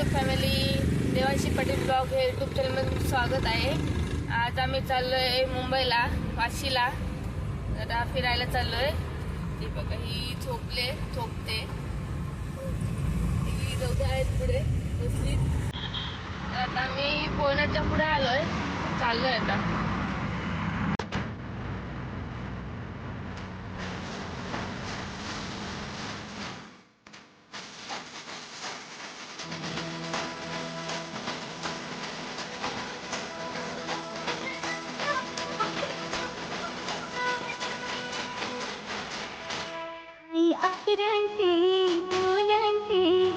YouTube family Devanshi Patel blog हे YouTube चॅनलमध्ये स्वागत आहे. आज आम्ही चाललो आहे मुंबईला वाशीला. आता फिरायला चाललो आहे ती बघा ही झोपले झोपते. ही दोघे आहेत पुढे बसली तर आता आम्ही पोहण्याच्या पुढे आलो आहे चाललो आहे आता. आई आकरांची मुलांची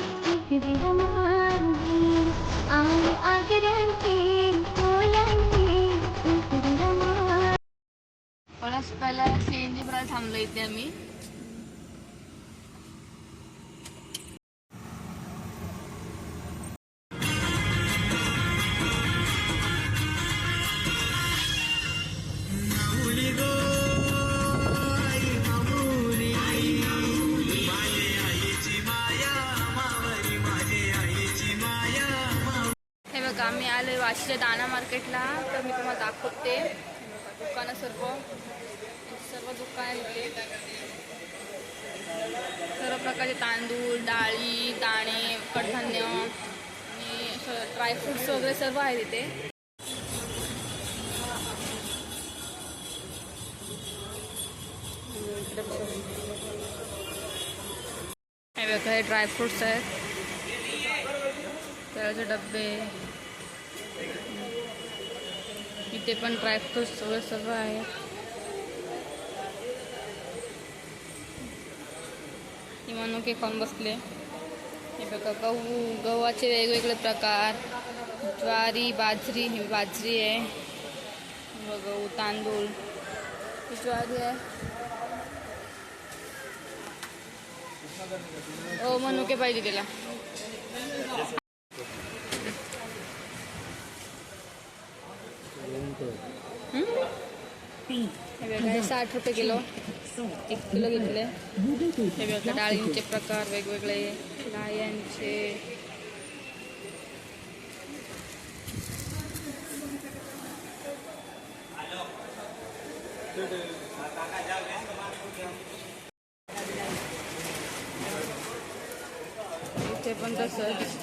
विरमानी आई आकरांची मुलांची विरमानी पण पहिला सीएनजी भरायला थांबलो इथे आम्ही बघा आम्ही आले वाशीच्या दाना मार्केटला. तर मी तुम्हाला दाखवते. दुकानं सर्व. सर्व दुकान सर्व प्रकारचे तांदूळ डाळी दाणे कडधान्य आणि ड्रायफ्रुट्स वगैरे सर्व आहे तिथे हे ड्रायफ्रुट्स आहेत. त्याचे डबे. इथे पण ड्रायफ्रूट सगळं सर्व आहे. मनुके खाऊन बसले. हे बघा गहू गव्हाचे वेगवेगळे प्रकार. ज्वारी बाजरी ही बाजरी आहे. हे गहू तांदूळ. ही ज्वारी आहे. हो मनुके पाहिजे तिला हे हे साठ रुपये किलो. एक किलो घेतले. हे बघा डाळींचे प्रकार वेगवेगळे लायांचे. इथे पण तसंच.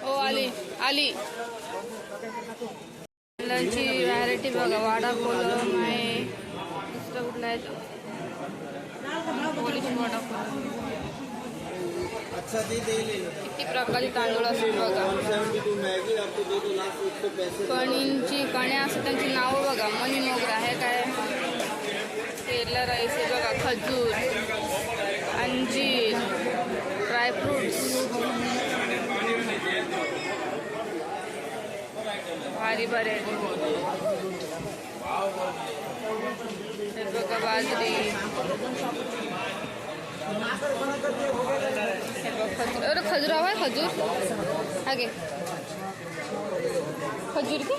ओ आली आली मुलांची व्हॅरायटी बघा वाडा कोलम आहे दुसरं कुठलं आहे तो? पोलीस वाडा कोलम अच्छा दी दे ले किती प्रकारचे तांदूळ असतात बघा टू आपको दे दो लास्ट उसको पैसे। कणींची कण्या असतात त्यांची नावं बघा मनी मोगरा आहे काय? केरला राईस आहे बघा खजूर अंजीर ड्रायफ्रुट्स. भारी बरे बघा बाजरी. खजूर अरे खजूर हवा आहे खजूर? हा घे खजूर घे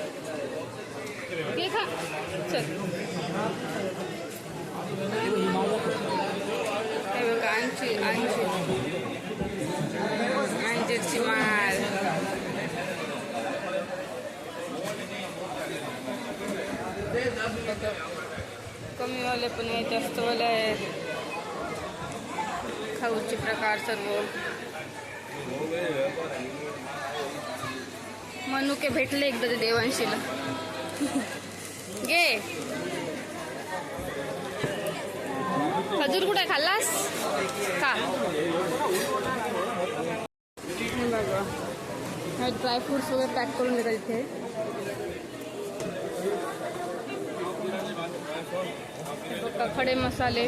घे खा। चल। हे बघा आणखी आणखी अंजीरची माळ कमीवाले पण आहे जास्तवाले आहेत खाऊचे प्रकार सर्व मनुके भेटले एकदा ते देवांशीला. घे. खजूर कुठे खाल्लास? का बघा. ड्रायफ्रुट्स वगैरे पॅक करून देतात इथे. खडे मसाले.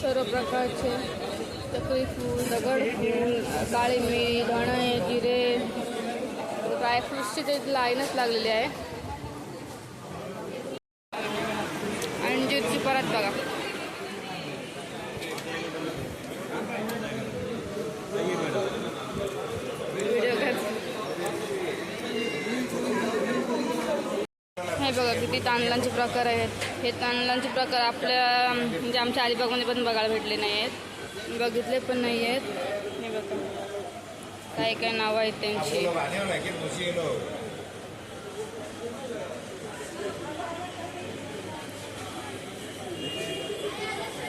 सर्व प्रकारचे. चकली फूल दगड काळी मीठ धणे जिरे ड्रायफ्रुट्सची ते लाईनच लागलेली आहे. अंजीरची परत बघा. हे बघा किती तांदळांचे प्रकार आहेत. हे तांदळांचे प्रकार आपल्या म्हणजे आमच्या अलिबागमध्ये पण बघायला भेटले नाही आहेत बघितले पण नाही आहेत. हे बघा. काय काय नावं आहेत त्यांची.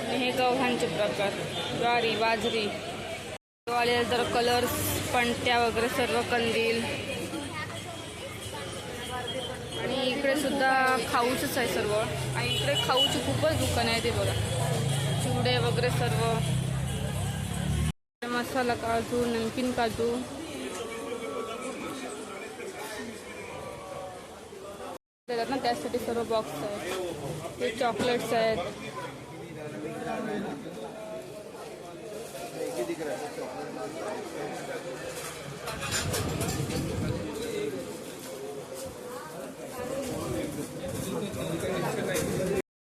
हे गव्हांचे प्रकार. ज्वारी बाजरी. दिवाळीला जर कलर्स पणत्या वगैरे सर्व कंदील. आणि इकडे सुद्धा खाऊचंच आहे सर्व. आणि इकडे खाऊची खूपच दुकान आहे ते बघा. चिवडे वगैरे सर्व. मसाला काजू नमकीन काजू. देतात ना त्यासाठी सर्व बॉक्स आहेत. ते चॉकलेट्स आहेत.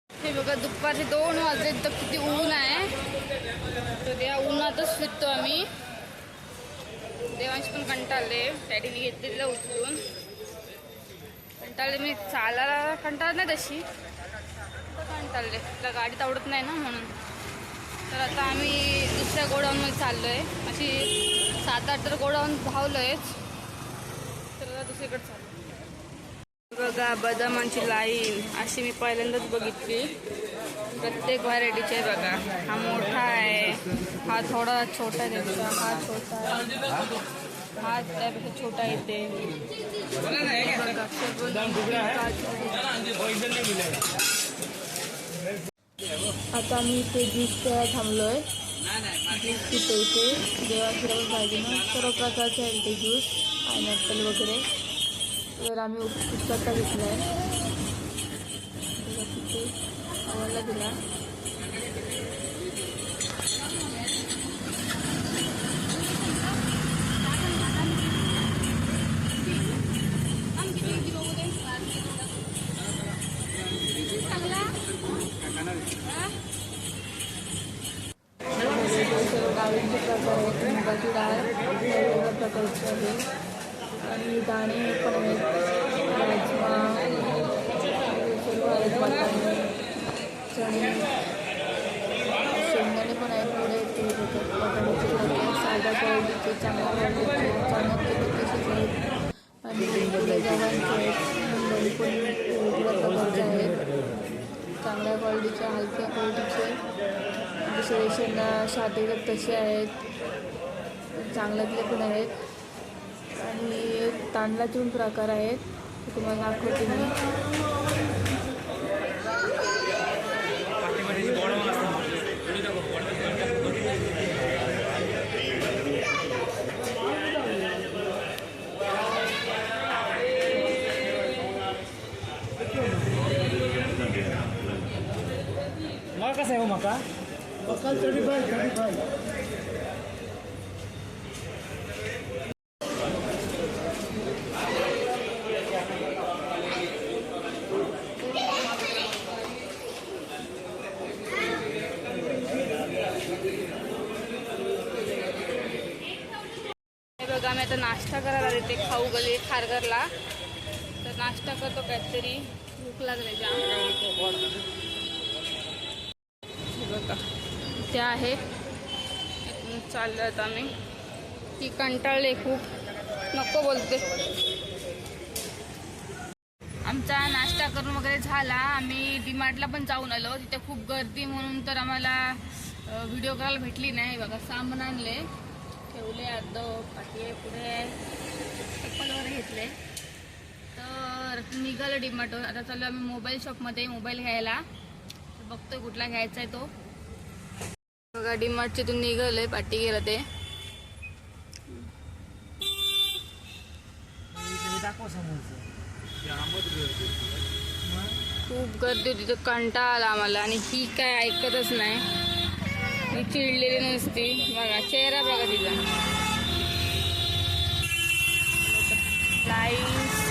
हे बघा दुपारचे दोन वाजले तर किती ऊन आहे. त्या उन्हातच फिरतो आम्ही. देवांशी पण कंटाळले. डॅडीने घेतलेलं उचलून. कंटाळले मी. चालायला कंटाळत नाही तशी. तर कंटाळले. तुला गाडीत आवडत नाही ना म्हणून. तर आता आम्ही दुसऱ्या गोडाऊनमध्ये चाललो आहे अशी सात आठ तर गोडाऊन धावलो आहेच तर आता दुसरीकडे चाललो बघा बदामांची लाईन. अशी मी पहिल्यांदाच बघितली. प्रत्येक व्हरायटीचे बघा. हा मोठा आहे. हा थोडा छोटा आहे. त्याचा हा छोटा आहे. हा त्यापेक्षा छोटा येते. आता मी इथे ज्यूस प्यायला थांबलोय ज्यूस पितो इथे देवाशिरा पण पाहिजे ना. सर्व प्रकारचे आहे इथे ज्यूस पायनॅपल वगैरे. तर आम्ही उच्चाचा घेतला आहे. आवडला दिला शेंगदाणे पण आहेत पुढे ते देतात. वाटाण्याचे क्वालिटीचे चांगल्या क्वालिटीचे तसेच आहेत. आणि वेगवेगळ्या गव्हांचे आहेत मुंबई पण वेगवेगळ्या प्रकारचे आहेत. चांगल्या क्वालिटीचे हलक्या क्वालिटीचे. दुसरे शेंगा साधे तसे आहेत. चांगल्यातले पण आहेत. आणि तांदळाचे पण प्रकार आहेत. तुम्हाला दाखवते मी. कसं आहे हो मका. हे बघा मी आता नाश्ता करायला आले ते खाऊ गले खारघरला. तर नाश्ता करतो काहीतरी. भूक लागले जाम. ते आहे. इथून चाललो आता आम्ही. ती कंटाळले खूप. नको बोलते. आमचा नाश्ता करून वगैरे झाला. आम्ही डीमार्टला पण जाऊन आलो. तिथे खूप गर्दी म्हणून तर आम्हाला व्हिडिओ करायला भेटली नाही. बघा सामान आणले. ठेवले अर्ध पाठी पुढे. चप्पल वगैरे घेतले. तर निघालं डीमार्टवर. आता चालू आम्ही मोबाईल शॉपमध्ये मोबाईल घ्यायला. बघतोय कुठला घ्यायचा आहे तो. बघा डीमार्टचे तू निघालंय पाठी गेलं ते. खूप गर्दी होती तर कंटाळा आला आम्हाला. आणि ही काय ऐकतच नाही. ही चिडलेली नसती. बघा चेहरा बघा तिचा. लाईन्स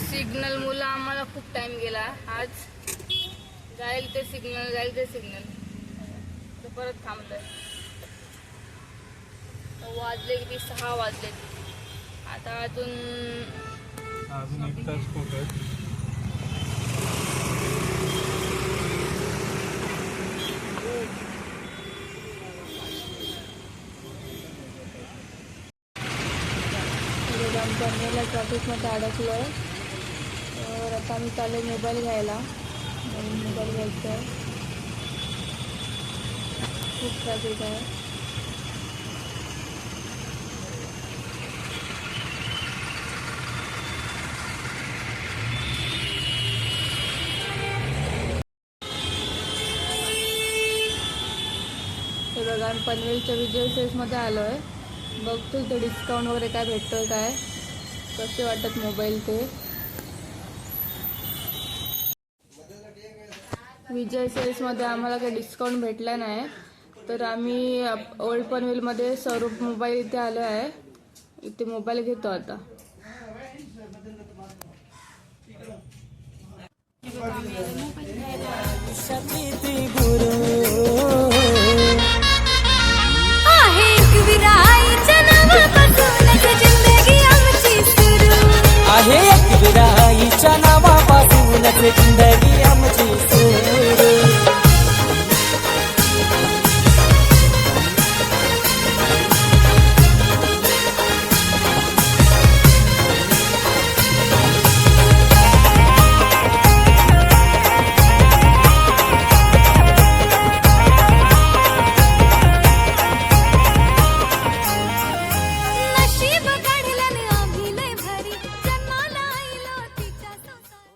सिग्नल मुलं आम्हाला खूप टाइम गेला. आज जाईल ते सिग्नल जाईल ते सिग्नल तर परत थांबलोय वाजले किती? सहा वाजले. आता अजून अजून एक तास पनवेलला ट्रॅफिकमध्ये अडकलो आहे तर आता मी चालू मोबाईल घ्यायला. नवीन मोबाईल घ्यायचा आहे. खूप ट्रॅफिक आहे. हे बघा मी पनवेलच्या विजय सेल्समध्ये आलो आहे बघतो इथे डिस्काउंट वगैरे काय भेटतो आहे काय? कसे वाटत मोबाईल ते? विजय सेल्समध्ये आम्हाला आम डिस्काउंट भेटला नहीं. तो आम्मी ओल्ड पनवेल मधे स्वरूप मोबाइल इतने आलो है इतने मोबाइल घतो आता. आहे एक ज़िंदगी आमची